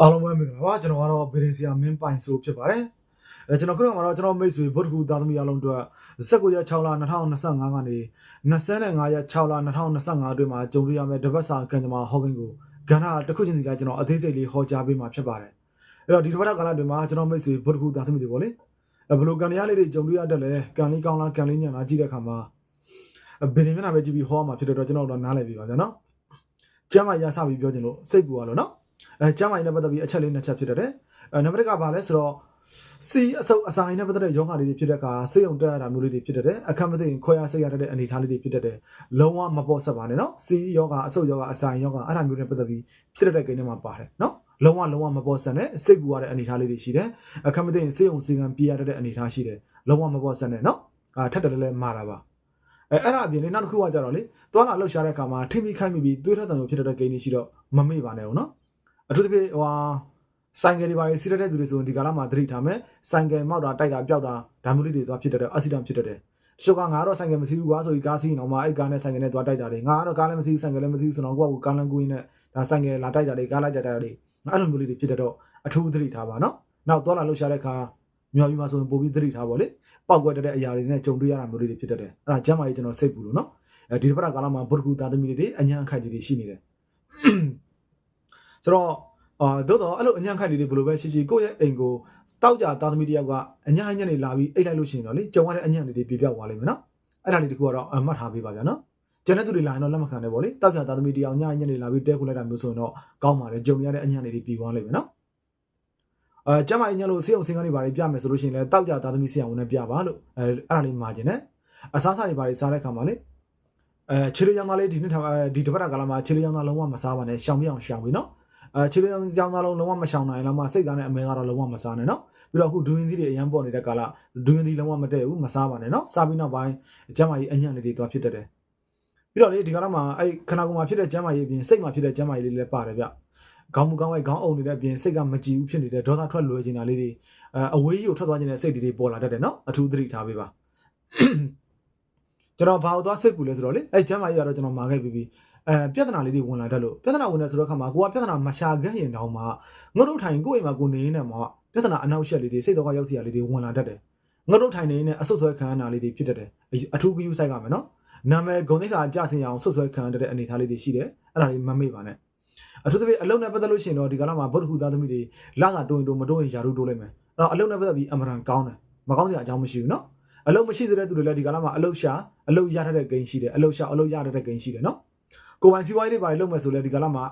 အားလုံးပဲမင်္ဂလာပါကျွန်တော်ကတော့ဗီဒီဆီယာမင်းပိုင်ဆိုဖြစ်ပါတယ်အဲကျွန်တော်ခုနကတော့ကျွန်တော်မိတ်ဆွေဗုဒ္ဓဂူသားသမီးအားလုံးတို့19ရက်6လ2025ကနေ25ရက်6လ2025အတွင်းမှာကြုံရမယ့်တပတ်စာကံကြမ္မာဟော့ကင်းကိုကဏ္ဍတစ်ခုချင်းစီကကျွန်တော်အသေးစိတ်လေးဟောကြားပေးမှာဖြစ်ပါတယ်အဲ့တော့ဒီတပတ်ကာလအတွင်းမှာကျွန်တော်မိတ်ဆွေဗုဒ္ဓဂူသားသမီးတွေပေါ့လေအဲဘလို့ကံရလေးတွေကြုံရတတ်လဲကံလေးကောင်းလားကံလေးညံလားကြည့်တဲ့အခါမှာဗီဒီမျက်နှာပဲကြည့်ပြီးဟောမှာဖြစ်တဲ့တော့ကျွန်တော်တို့နားလည်ပြီပါဗျာနော်ကျမ်းမာရစပြီးပြောချင်လို့စိတ်ပူရလို့နော် အဲကျမ်းမာရေးနဲ့ပတ်သက်ပြီးအချက်လေးနှစ်ချက်ဖြစ်တဲ့အဲနံပါတ်1ကဘာလဲဆိုတော့စီအဆုပ်အဆိုင်နဲ့ပတ်သက်တဲ့ယောဂါလေးတွေဖြစ်တဲ့အခါစိတ်ုံတက်ရတာမျိုးလေးတွေဖြစ်တဲ့အခက်မသိရင်ခွဲရစိတ်ရတဲ့အနေအထားလေးတွေဖြစ်တဲ့လုံးဝမပေါ်ဆက်ပါနဲ့နော်စီယောဂါအဆုပ်ယောဂါအဆိုင်ယောဂါအဲ့ဒါမျိုးတွေပတ်သက်ပြီးဖြစ်တဲ့ကိန်းတွေမှာပါတယ်နော်လုံးဝလုံးဝမပေါ်ဆက်နဲ့စိတ်ပူရတဲ့အနေအထားလေးတွေရှိတယ်အခက်မသိရင်စိတ်ုံစီကံပြေးရတဲ့အနေအထားရှိတယ်လုံးဝမပေါ်ဆက်နဲ့နော်အာထက်တယ်လည်းမာတာပါအဲအဲ့ဒါအပြင်လေနောက်တစ်ခုကကြတော့လေသွားလာလှုပ်ရှားတဲ့အခါမှာထိမိခိုက်မိပြီးသွေးထက်တံမျိုးဖြစ်တဲ့ကိန်းတွေရှိတော့မမေ့ပါနဲ့ဟုတ်နော် အထူးသဖြင့်ဟိုဟာဆိုင်ကယ်တွေပါရေးစီးရတဲ့သူတွေဆိုရင်ဒီကာလမှာသတိထားမယ်ဆိုင်ကယ်မောက်တာတိုက်တာပျောက်တာဒါမျိုးလေးတွေသွားဖြစ်တတ်တယ်အက်ဆီဒန့်ဖြစ်တတ်တယ်တချို့ကငါတော့ဆိုင်ကယ်မစီးဘူးကွာဆိုပြီးကားစီးရင်တော့မှအဲ့ကားနဲ့ဆိုင်ကယ်နဲ့သွားတိုက်တာတွေငါကတော့ကားလည်းမစီးဘူးဆိုင်ကယ်လည်းမစီးဘူးဆိုတော့ကိုကကိုကားလမ်းကူးရင်းနဲ့ဒါဆိုင်ကယ်လာတိုက်တာတွေကားလိုက်တိုက်တာတွေအဲ့လိုမျိုးလေးတွေဖြစ်တတ်တော့အထူးသတိထားပါနော်နောက်သွားလာလှုပ်ရှားတဲ့အခါမြော်ပြီးမှဆိုရင်ပို့ပြီးသတိထားပါလေပောက်ကွက်တတ်တဲ့အရာတွေနဲ့ကြုံတွေ့ရတာမျိုးလေးတွေဖြစ်တတ်တယ်အဲ့ဒါကျမ်းမာရေးကျွန်တော်စိတ်ပူလို့နော်အဲဒီတစ်ပတ်ကာလမှာဗုဒ္ဓဂူသားသမီးတွေအညာအခိုက်တွေရှိနေတယ် ဆိုတော့အာတော့တော့အဲ့လိုအညံ့ခိုက်လေးတွေဘယ်လိုပဲရှိရှိကိုယ့်ရဲ့အိမ်ကိုတောက်ကြသားသမီးတယောက်ကအညံ့ညံ့နေလာပြီးအိတ်လိုက်လို့ရှိရင်တော့လေကြုံရတဲ့အညံ့လေးတွေပြပြောက်သွားလိမ့်မယ်နော်အဲ့ဒါလေးတခုကတော့အမှတ်ထားပေးပါဗျာနော်ကျန်တဲ့သူတွေလာရင်တော့လက်မခံနဲ့ပေါ့လေတောက်ကြသားသမီးတယောက်ညံ့ညံ့နေလာပြီးတဲခုလိုက်တာမျိုးဆိုရင်တော့ကောင်းပါလေကြုံရတဲ့အညံ့လေးတွေပြီးသွားလိမ့်မယ်နော်အဲကျမကြီးညံ့လို့ဆေးအောင်စင်ကနေပါလေပြမယ်ဆိုလို့ရှိရင်လည်းတောက်ကြသားသမီးဆေးအောင်နဲ့ပြပါလို့အဲအဲ့ဒါလေးမှာကျင်တယ်အစားစားတွေပါလေစားတဲ့ခါမှာလေအဲခြေလေးရောင်သားလေးဒီနှစ်ထားဒီတပတ်တာကာလမှာခြေလေးရောင်သားလုံးဝမစားပါနဲ့ရှောင်ပြအောင်ရှောင်ပြီနော် အဲခြေလေးကြောင်သားလုံးလုံးဝမရှောင်နိုင်လောက်မှစိတ်သားနဲ့အမဲကတော့လုံးဝမစားနဲ့နော်ပြီးတော့အခုဒူရင်သီးတွေအရန်ပေါ်နေတဲ့ကာလဒူရင်သီးလုံးဝမတည့်ဘူးမစားပါနဲ့နော်စားပြီးနောက်ပိုင်းကျမ်းမာရေးအညံ့လေးတွေသွားဖြစ်တတ်တယ်ပြီးတော့လေဒီကာလမှာအဲခနာကောင်မှာဖြစ်တဲ့ကျမ်းမာရေးအပြင်စိတ်မှာဖြစ်တဲ့ကျမ်းမာရေးလေးလည်းပါတယ်ဗျခေါင်းမူကောင်းဝိုက်ခေါင်းအုံနေတဲ့အပြင်စိတ်ကမကြည်ဘူးဖြစ်နေတဲ့ဒေါသထွက်လွယ်နေတာလေးတွေအဲအဝေးကြီးကိုထွက်သွားခြင်းတဲ့စိတ်တွေပေါ်လာတတ်တယ်နော်အထူးသတိထားပေးပါကျွန်တော်ဘာလို့သွားစိတ်ပူလဲဆိုတော့လေအဲကျမ်းမာရေးကတော့ကျွန်တော်မာခဲ့ပြီးပြီး အဲပြဿနာလေးတွေဝင်လာတတ်လို့ပြဿနာဝင်နေဆိုတော့ခါမှာကိုကပြဿနာမရှာခဲ့ရင်တောင်မှငုတ်တို့ထိုင်ကိုယ့်အိမ်မှာကိုနေနေမှာပြဿနာအနောက်ရှက်လေးတွေစိတ်တော့ရောက်စီရလေးတွေဝင်လာတတ်တယ်ငုတ်တို့ထိုင်နေနေအဆုတ်ဆွဲခံရတာလေးတွေဖြစ်တတ်တယ်အထူးဂရုစိုက်ကမယ်နော်နာမည်ဂုံတိတ်ခါကြဆင်ရအောင်ဆုတ်ဆွဲခံရတဲ့အနေအထားလေးတွေရှိတယ်အဲ့ဒါလေးမမေ့ပါနဲ့အထူးသဖြင့်အလုံးနဲ့ပတ်သက်လို့ရှိရင်တော့ဒီကလာမှာဗုဒ္ဓဟူသားသမီးတွေလာစာတိုးရင်တိုးမတိုးရင်ယာရုတိုးလိုက်မယ်အဲ့တော့အလုံးနဲ့ပတ်သက်ပြီးအမှန်တန်ကောင်းတယ်မကောင်းစရာအကြောင်းမရှိဘူးနော်အလုံးမရှိတဲ့သူတွေလည်းဒီကလာမှာအလုံးရှာအလုံးရထားတဲ့ဂိမ်းရှိတယ်အလုံးရှာအလုံးရထားတဲ့ဂိမ်းရှိတယ်နော် ကိုပိုင်စီးပွားရေးတွေပါလုပ်မယ်ဆိုလဲဒီကလာမှာ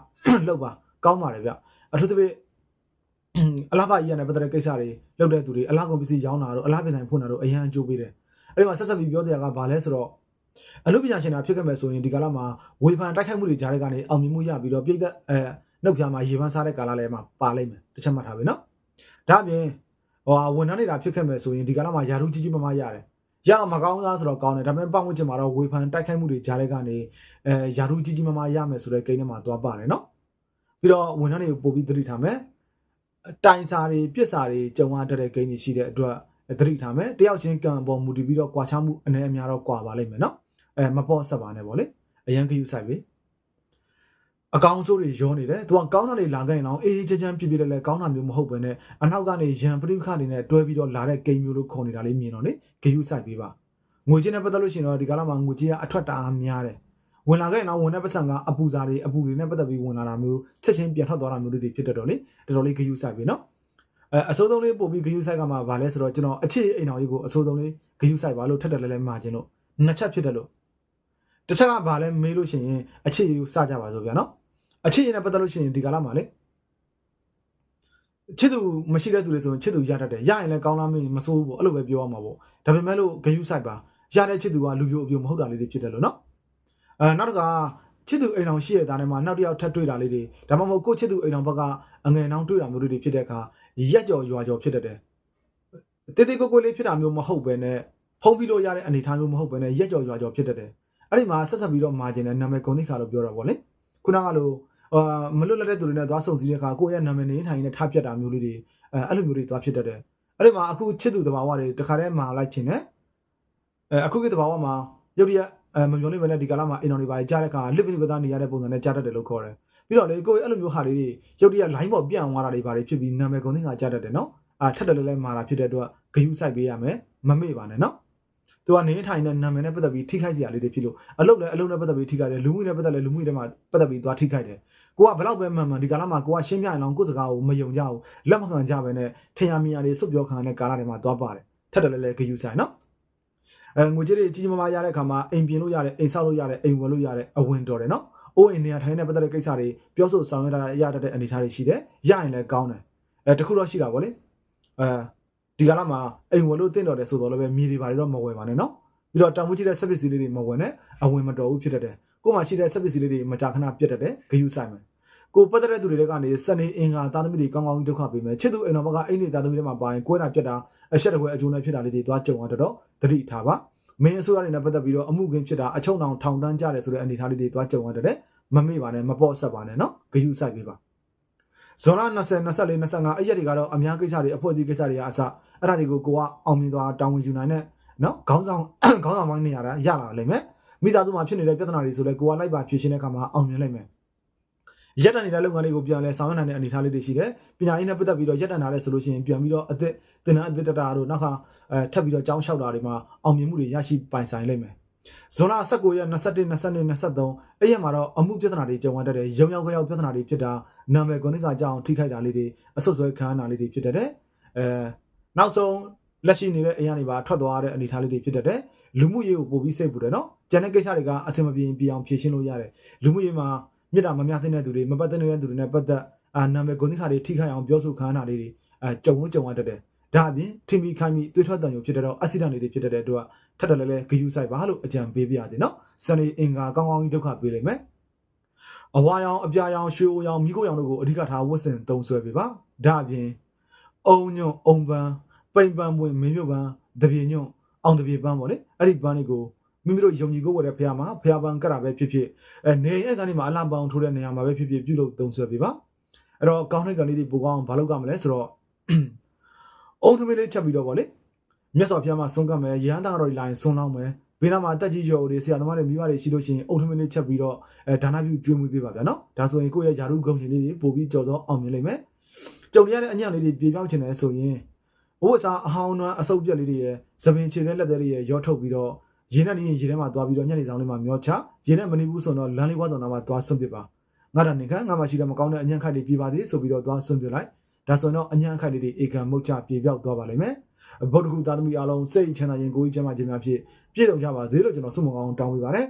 လုပ်ပါကောင်းပါတယ်ဗျအထူးသဖြင့်အလားပါကြီးရတဲ့ပတ်သက်တဲ့ကိစ္စတွေလုပ်တဲ့သူတွေအလားကုန်ပစ္စည်းရောင်းတာတို့အလားပြင်ဆိုင်ဖွင့်တာတို့အရန်အကျိုးပေးတယ်အဲ့ဒီမှာဆက်ဆက်ပြီးပြောတရားကဘာလဲဆိုတော့အလုပ်ပညာရှင်တာဖြစ်ခဲ့မယ်ဆိုရင်ဒီကလာမှာဝေဖန်တိုက်ခိုက်မှုတွေကြားတဲ့ကနေအောင်မြင်မှုရပြီးတော့ပြည်သက်အဲနှုတ်ဖြာမှာရေပန်းစားတဲ့ကာလလည်းမှာပါလိမ့်မယ်တစ်ချက်မှတ်ထားပြီနော်ဒါအပြင်ဟိုဝန်ထမ်းနေတာဖြစ်ခဲ့မယ်ဆိုရင်ဒီကလာမှာယာရုကြီးကြီးမမရတယ် ရတော့မကောင်းသားဆိုတော့ကောင်းတယ်ဒါပေမဲ့ပတ်ဝန်းကျင်မှာတော့ဝေဖန်တိုက်ခိုက်မှုတွေကြားတဲ့ကနေအဲယာရုကြီးကြီးမမရမယ်ဆိုတဲ့ကိန်းထဲမှာသွားပါတယ်နော်ပြီးတော့ဝန်ထမ်းတွေကိုပို့ပြီးသတိထားမယ်တိုင်စာတွေပြစ်စာတွေကြုံရတဲ့ကိန်းတွေရှိတဲ့အတွက်သတိထားမယ်တယောက်ချင်းကံပေါ်မူတည်ပြီးတော့ကွာခြားမှုအနေအများတော့ကွာပါလိမ့်မယ်နော်အဲမပေါ့ဆက်ပါနဲ့ပေါ့လေအရန်ခယူဆိုင်ပြီ အကောင်ဆိုးတွေရောနေတယ်သူကကောင်းတာတွေလာခဲ့ရင်တော့အေးအေးချမ်းချမ်းပြပြလဲလဲကောင်းတာမျိုးမဟုတ်ပဲနဲ့အနောက်ကနေရန်ပရိခတွေနဲ့တွဲပြီးတော့လာတဲ့ကိန်းမျိုးလို့ခေါ်နေတာလေးမြင်တော့လေခယူဆိုင်ပြီပါငွေချင်းနဲ့ပတ်သက်လို့ရှိရင်တော့ဒီကလာမှာငွေချင်းကအထွက်တအားများတယ်ဝင်လာခဲ့ရင်တော့ဝင်တဲ့ပတ်စံကအပူစာတွေအပူတွေနဲ့ပတ်သက်ပြီးဝင်လာတာမျိုးချက်ချင်းပြန်ထွက်သွားတာမျိုးတွေဖြစ်တတ်တော့လေတော်တော်လေးခယူဆိုင်ပြီနော်အဲအစိုးဆုံးလေးပို့ပြီးဂယူဆိုင်ကမှဗာလဲဆိုတော့ကျွန်တော်အခြေအိမ်တော်ကြီးကိုအစိုးဆုံးလေးဂယူဆိုင်ပါလို့ထက်တယ်လဲလဲမှာခြင်းလို့နှစ်ချက်ဖြစ်တယ်လို့တစ်ချက်ကဗာလဲမေးလို့ရှိရင်အခြေကိုစကြပါဆိုဗျာနော် အခြေရနဲ့ပတ်သက်လို့ရှိရင်ဒီကာလမှာလေချစ်သူမရှိတဲ့သူတွေဆိုရင်ချစ်သူရတတ်တယ်ရရင်လည်းကောင်းလားမင်းမစိုးဘူးပေါ့အဲ့လိုပဲပြောရမှာပေါ့ဒါပေမဲ့လို့ဂယူဆိုင်ပါရတဲ့ချစ်သူကလူပြိုအပြိုမဟုတ်တာလေးတွေဖြစ်တယ်လို့နော်အဲနောက်တစ်ခါချစ်သူအိမ်တော်ရှိရတဲ့သားထဲမှာနောက်တစ်ယောက်ထပ်တွေ့တာလေးတွေဒါမှမဟုတ်ကိုချစ်သူအိမ်တော်ဘက်ကအငယ်နှောင်းတွေ့တာမျိုးတွေဖြစ်တဲ့အခါရက်ကြော်ရွာကြော်ဖြစ်တတ်တယ်။တေးသေးကိုကိုလေးဖြစ်တာမျိုးမဟုတ်ပဲနဲ့ဖုံးပြီးလို့ရတဲ့အနေအထားမျိုးမဟုတ်ပဲနဲ့ရက်ကြော်ရွာကြော်ဖြစ်တတ်တယ်။အဲ့ဒီမှာဆက်ဆက်ပြီးတော့မာဂျင်နဲ့နာမည်ဂုဏ်သိက္ခာလို့ပြောတာပေါ့လေ။ခုနကလို အာမလွတ်လပ်တဲ့သူတွေနဲ့သွားဆုံစည်းတဲ့အခါကိုယ့်ရဲ့နာမည်နေထိုင်နဲ့ထားပြတ်တာမျိုးလေးတွေအဲအဲ့လိုမျိုးတွေသွားဖြစ်တတ်တယ်။အဲ့ဒီမှာအခုချစ်သူတဘာဝတွေတခါတည်းမှာလိုက်ခြင်းနဲ့အဲအခုကတဘာဝမှာရုပ်ရအဲမမျောလိမ့်မယ်နဲ့ဒီကာလမှာအိမ်တော်တွေပါကြားတဲ့အခါလစ်ပင်းကသားနေရတဲ့ပုံစံနဲ့ကြားတတ်တယ်လို့ခေါ်တယ်ပြီးတော့လေကိုယ်အဲ့လိုမျိုးဟာလေးတွေရုပ်တရက် line ပေါ်ပြန့်သွားတာတွေဘာတွေဖြစ်ပြီးနာမည်ကုန်သင်္ကာကြတတ်တယ်နော်အာထက်တယ်လည်းလည်းမာတာဖြစ်တဲ့အတွက်ဂယုစိုက်ပေးရမယ်မမေ့ပါနဲ့နော် သူကနေထိုင်တဲ့နာမည်နဲ့ပတ်သက်ပြီးထိခိုက်စရာလေးတွေဖြစ်လို့အလုပ်လည်းအလုပ်နဲ့ပတ်သက်ပြီးထိခိုက်တယ်လူမှုနဲ့ပတ်သက်လည်းလူမှုတွေမှာပတ်သက်ပြီးသွားထိခိုက်တယ်ကိုကဘလောက်ပဲမှန်မှန်ဒီကာလမှာကိုကရှင်းပြရင်တော့ကိုယ်စကားကိုမယုံကြဘူးလက်မခံကြဘဲနဲ့ထင်ရမြင်ရတွေစွတ်ပြောခံတဲ့ကာလတွေမှာသွားပါတယ်ထက်တယ်လည်းလည်းဂယုဆိုင်နော်အဲငွေကြေးတွေကြီးကြီးမားမားရတဲ့အခါမှာအိမ်ပြင်လို့ရတယ်အိမ်ဆောက်လို့ရတယ်အိမ်ဝယ်လို့ရတယ်အဝင်တော်တယ်နော်အိုးအိမ်နေရာထိုင်နေတဲ့ပတ်သက်တဲ့ကိစ္စတွေပြောဆိုဆောင်ရွက်တာရတတ်တဲ့အနေအထားတွေရှိတယ်။ရရင်လည်းကောင်းတယ်။အဲတခုတော့ရှိတာဗောလေ။အဲ ဒီကလာမှာအိမ်ဝယ်လို့တင့်တော်တယ်ဆိုတော့လည်းပဲမြေတွေဘာတွေတော့မဝယ်ပါနဲ့နော်။ပြီးတော့တံမိုးကြီးတဲ့ service လေးတွေမဝယ်နဲ့အဝင်မတော်ဘူးဖြစ်တတ်တယ်။ကို့မှာရှိတဲ့ service လေးတွေမကြာခဏပြတ်တတ်တယ်ဂယုဆိုင်မယ်။ကိုပတ်သက်တဲ့သူတွေကနေစနေအင်္ဂါသားသမီးတွေကောင်းကောင်းဒုက္ခပေးမယ်။ချစ်သူအိမ်တော်ဘက်ကအိမ်နေသားသမီးတွေမှာပါရင်ကိုယ်တာပြတ်တာအဆက်တကွဲအကျိုးနဲ့ဖြစ်တာလေးတွေသွားကြုံရတော့တတိထားပါ။မင်းအစိုးရတွေနဲ့ပတ်သက်ပြီးတော့အမှုကင်းဖြစ်တာအချုံအောင်ထောင်တန်းကြတယ်ဆိုတဲ့အနေအထားလေးတွေသွားကြုံရတဲ့မမေ့ပါနဲ့မပေါ့ဆက်ပါနဲ့နော်ဂယုစိုက်ပေးပါ ဇွန်လ20 24 25အဲ့ရက်တွေကတော့အများကိစ္စတွေအဖွဲ့အစည်းကိစ္စတွေကအစအဲ့ဒါတွေကိုကိုကအောင်မြင်သွားတောင်းဝင်ယူနိုင်တဲ့နော်ခေါင်းဆောင်ခေါင်းဆောင်ပိုင်းနေရတာရလာလိမ့်မယ်မိသားစုမှာဖြစ်နေတဲ့ပြဿနာတွေဆိုလဲကိုကလိုက်ပါဖြေရှင်းတဲ့အခါမှာအောင်မြင်လိမ့်မယ်ရက်တန်နေတဲ့လုပ်ငန်းတွေကိုပြန်လဲဆောင်ရွက်နိုင်တဲ့အနေအထားလေးတွေရှိတယ်ပညာရေးနဲ့ပတ်သက်ပြီးတော့ရက်တန်လာတဲ့ဆိုလို့ရှိရင်ပြန်ပြီးတော့အသက်တင်တဲ့အသက်တတာတို့နောက်ခါအဲထပ်ပြီးတော့ကြောင်းလျှောက်တာတွေမှာအောင်မြင်မှုတွေရရှိပိုင်ဆိုင်လိမ့်မယ် ဇွန်လ19ရက်21 22 23အဲ့ရက်မှာတော့အမှုပြဿနာတွေကြုံရတတ်တယ်ရုံရောက်ခရောက်ပြဿနာတွေဖြစ်တာနာမည်ကွန်သင်္ကာကြောင်းထိခိုက်တာလေးတွေအဆွတ်ဆွဲခံရတာလေးတွေဖြစ်တတ်တယ်အဲနောက်ဆုံးလက်ရှိနေတဲ့အရာတွေပါထွက်သွားတဲ့အနေအထားလေးတွေဖြစ်တတ်တယ်လူမှုရေးကိုပို့ပြီးစိတ်ပူတယ်နော်ကျန်တဲ့ကိစ္စတွေကအဆင်မပြေပြေအောင်ဖြေရှင်းလို့ရတယ်လူမှုရေးမှာမြစ်တာမမျှသင့်တဲ့သူတွေမပတ်သက်တဲ့သူတွေနဲ့ပတ်သက်အာနာမည်ကွန်သင်္ကာတွေထိခိုက်အောင်ပြောဆိုခံရတာလေးတွေအဲကြုံဝကြုံရတတ်တယ် ဒါအပြင်ထင်ပြီးခိုင်းပြီးတွေးထွက်တန်ရုံဖြစ်တဲ့တော့အက်ဆီဒန့်တွေဖြစ်တဲ့အတွက်ထပ်တယ်လဲလဲဂယူဆိုင်ပါလို့အကြံပေးပြရစီနော်စနေအင်္ဂါကောင်းကောင်းကြီးဒုက္ခပေးလိမ့်မယ်အဝါရောင်အပြာရောင်ရွှေအိုရောင်မိခိုးရောင်တို့ကိုအဓိကထားဝတ်ဆင်သုံးဆွဲပေးပါဒါအပြင်အုံညွန့်အုံပန်းပိန်ပန်းပွင့်မင်းမြုပ်ပန်းတပြေညွန့်အောင်တပြေပန်းပေါ့လေအဲ့ဒီပန်းတွေကိုမိမိတို့ယုံကြည်ကိုယ်ဝယ်တဲ့ဖះမှာဖះပန်းကတာပဲဖြစ်ဖြစ်အဲနေအဲ့ကနေမှာအလှပန်းထိုးတဲ့နေရာမှာပဲဖြစ်ဖြစ်ပြုလုပ်သုံးဆွဲပေးပါအဲ့တော့ကောင်းတဲ့ကလေးတွေပိုကောင်းအောင်ဘာလုပ်ကြမလဲဆိုတော့ အုံသမီးလေးချက်ပြီးတော့ပေါ့လေမြတ်စွာဘုရားမှာဆုံးကပ်မယ်ရဟန်းသားတော်တွေလာရင်ဆုံးလောင်းမယ်ဘေးနားမှာတက်ကြီးကျော်တွေဆရာသမားတွေမိဘတွေရှိလို့ရှိရင်အုံသမီးလေးချက်ပြီးတော့အဲဒါနပြုကျွေးမွေးပေးပါဗျာနော်ဒါဆိုရင်ကိုယ့်ရဲ့ယာရုဂုဏ်ရှင်လေးတွေပို့ပြီးကြော်စောအောင်မြင်လိမ့်မယ်ကြုံရတဲ့အညံ့လေးတွေပြေပြောင်းချင်တယ်ဆိုရင်ဘဝစားအဟောင်းနွမ်းအစုပ်ပြက်လေးတွေရဲ့သပင်ခြေသေးလက်သေးတွေရဲ့ရောထုတ်ပြီးတော့ရင်းနဲ့နေရင်ရေထဲမှာသွားပြီးတော့ညနေဆောင်လေးမှာမျောချရင်းနဲ့မနေဘူးဆိုတော့လမ်းလေးဝါတော်နာမှာသွားဆွန့်ပစ်ပါငါတာနေခန့်ငါမှရှိတဲ့မကောင်းတဲ့အညံ့ခိုက်တွေပြေးပါသေးဆိုပြီးတော့သွားဆွန့်ပစ်လိုက် ဒါဆိုရင်တော့အညံ့ခိုက်လေးတွေအေကံမုတ်ချပြေပြောက်သွားပါလိမ့်မယ်ဗုဒ္ဓဂုသားသမီးအားလုံးစိတ်ချမ်းသာရင်ကိုယ်ကြီးချမ်းသာခြင်းများဖြင့်ပြည့်စုံကြပါစေလို့ကျွန်တော်ဆုမကောင်းတောင်းပေးပါတယ်